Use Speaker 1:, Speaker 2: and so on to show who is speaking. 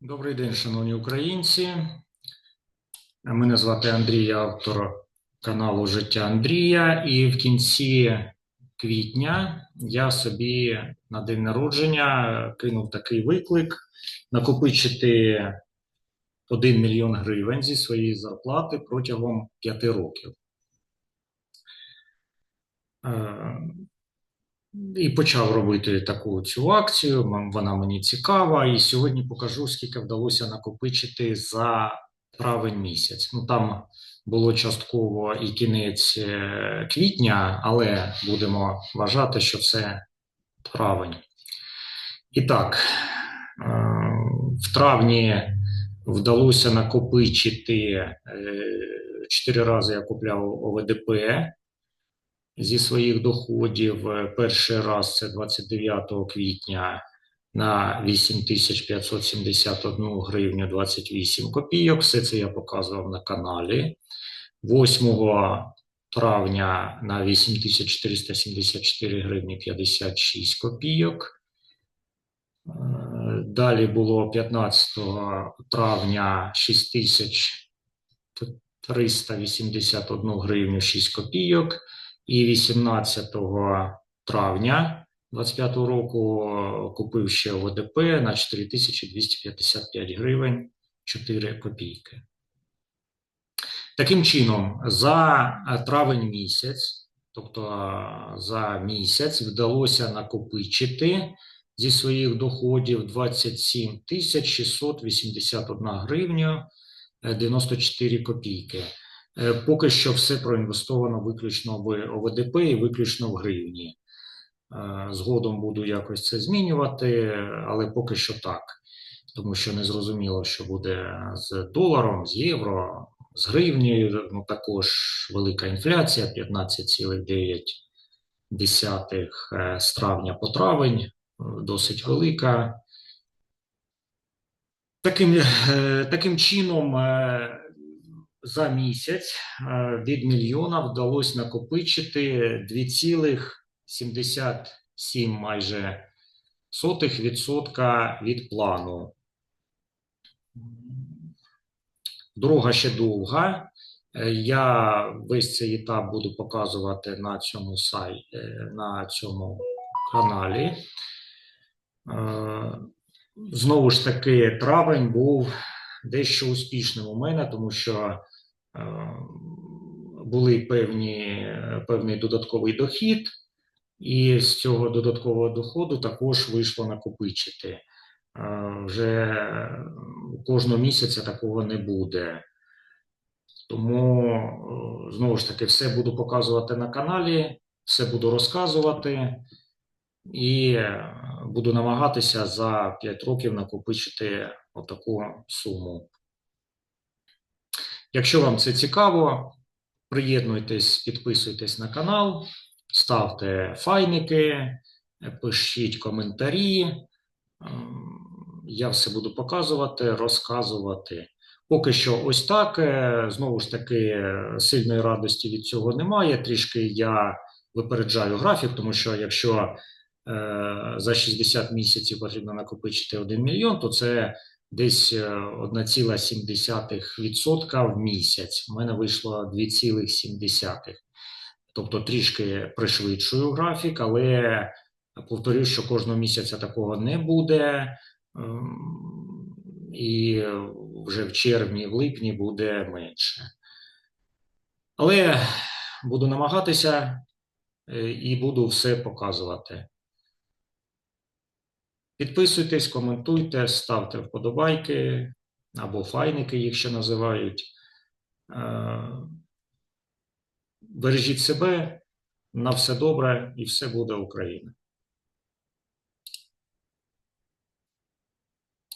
Speaker 1: Добрий день, шановні українці. Мене звати Андрій, я автор каналу Життя Андрія. І в кінці квітня я собі на день народження кинув такий виклик накопичити 1 мільйон гривень зі своєї зарплати протягом 5 років. Е, і почав робити таку цю акцію. Вона мені цікава. І сьогодні покажу, скільки вдалося накопичити за травень місяць. Ну там було частково і кінець е, квітня, але будемо вважати, що це травень. І так, е, в травні вдалося накопичити 4 рази я купляв ОВДП зі своїх доходів. Е, Перший раз це 29 квітня на 8571 гривню 28 копійок. Все це я показував на каналі. 8 травня на 8474 гривні 56 копійок. Е, Далі було 15 травня 6381 гривню 6 копійок. І 18 травня 25 року купив ще ОДП на 4255 гривень 4 копійки. Таким чином, за травень місяць, тобто за місяць, вдалося накопичити зі своїх доходів 27 тисяч 681 гривня е, 94 копійки. Е, Поки що все проінвестовано виключно в ОВДП і виключно в гривні. Е, Згодом буду якось це змінювати, але поки що так. Тому що не зрозуміло, що буде з доларом, з євро, з гривнею. Ну також велика інфляція 15,9 е, з травня по травень, досить велика. Таким, таким чином, за місяць е, від мільйона вдалося накопичити 2,77 майже сотих відсотка від плану. Дорога ще довга. Е, Я весь цей етап буду показувати на цьому сайті, на цьому каналі. Е, Знову ж таки, травень був дещо успішним у мене, тому що е, були певні, певний додатковий дохід, і з цього додаткового доходу також вийшло накопичити. Е, Вже кожного місяця такого не буде. Тому, е, знову ж таки, все буду показувати на каналі, все буду розказувати і буду намагатися за 5 років накопичити отаку суму. Якщо вам це цікаво, приєднуйтесь, підписуйтесь на канал, ставте файники, пишіть коментарі. Ем, Я все буду показувати, розказувати. Поки що ось так. Е, Знову ж таки, сильної радості від цього немає. Трішки я випереджаю графік, тому що якщо е, за 60 місяців потрібно накопичити 1 мільйон, то це десь е, 1,7% в місяць. У мене вийшло 2,7%. Тобто трішки пришвидшую графік, але повторюю, що кожного місяця такого не буде. Ем, І вже в червні, в липні буде менше. Але буду намагатися е, і буду все показувати. Підписуйтесь, коментуйте, ставте вподобайки або файники, їх ще називають. Е, Бережіть себе, на все добре і все буде Україна.